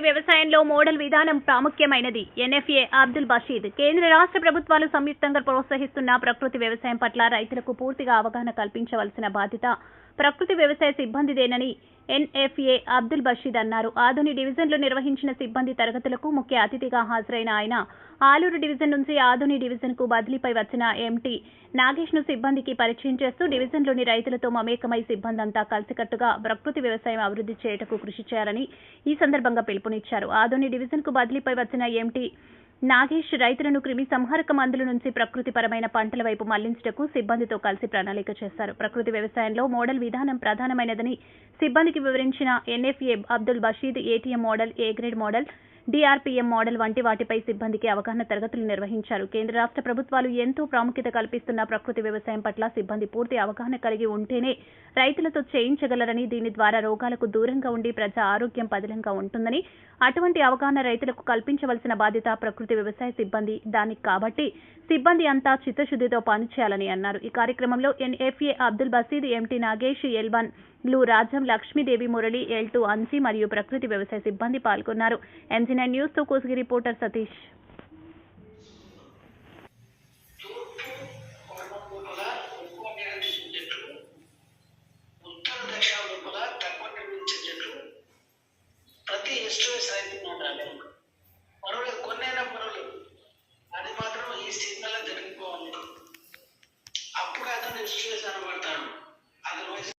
వ్యవసాయంలో మోడల్ విధానం ప్రాముఖ్యమైనది. ఎన్ఎఫ్ఏ అబ్దుల్ బషీద్ కేంద్ర రాష్ట్ర ప్రభుత్వాలు సంయుక్తంగా ప్రోత్సహిస్తున్న ప్రకృతి వ్యవసాయం పట్ల రైతులకు పూర్తిగా అవగాహన కల్పించవలసిన బాధ్యత ప్రకృతి వ్యవసాయ సిబ్బందిదేనని ఎన్ఎఫ్ఏ అబ్దుల్ బషీద్ అన్నారు. ఆధుని డివిజన్లో నిర్వహించిన సిబ్బంది తరగతులకు ముఖ్య అతిథిగా హాజరైన ఆయన. ఆలూరు డివిజన్ నుంచి ఆధుని డివిజన్కు బదిలీపై వచ్చిన ఎంటీ నాగేష్ను సిబ్బందికి పరిచయం చేస్తూ డివిజన్లోని రైతులతో మమేకమై సిబ్బందంతా కలిసికట్టుగా ప్రకృతి వ్యవసాయం అభివృద్ధి చేయటకు కృషి చేయాలని ఈ సందర్భంగా పిలుపునిచ్చారు. ఆధుని డివిజన్కు బదిలీపై వచ్చిన ఎంటీ నాగేష్ రైతులను క్రిమి సంహారక మందుల నుంచి ప్రకృతిపరమైన పంటల వైపు మళ్ళించుటకు సిబ్బందితో కలిసి ప్రణాళిక చేశారు. ప్రకృతి వ్యవసాయంలో మోడల్ విధానం ప్రధానమైనదని సిబ్బందికి వివరించిన NFA Abdul Basheed ATM model A grade model DRPM model వంటి వాటిపై సిబ్బందికి అవగాహన తరగతులు నిర్వహించారు. కేంద్ర రాష్ట్ర ప్రభుత్వాలు ఎంతో ప్రాముఖ్యత కల్పిస్తున్న ప్రకృతి వ్యవసాయం పట్ల సిబ్బంది పూర్తి అవగాహన కలిగి ఉంటేనే రైతులతో చేయించగలరని దీని ద్వారా రోగాలకు దూరంగా ఉండి ప్రజా ఆరోగ్యం పదిలంగా ఉంటుందని అటువంటి అవగాహన రైతులకు కల్పించవలసిన బాధ్యత ప్రకృతి వ్యవసాయ సిబ్బంది దానికి కాబట్టి సిబ్బంది అంతా చిత్తశుద్దితో పనిచేయాలని అన్నారు. ఈ కార్యక్రమంలో NFA Abdul Baseed MT Nagesh L one blue Rajam Lakshmidevi Murali L two Anji మరియు ప్రకృతి వ్యవసాయ సిబ్బంది పాల్గొన్నారు. ఎంజీ నైన్ న్యూస్తో కోసిగి రిపోర్టర్ సతీష్. అది మాత్రం ఈ సిగ్నల్ జరిగిపోవాలి. అప్పుడు అతను అనబడతాడు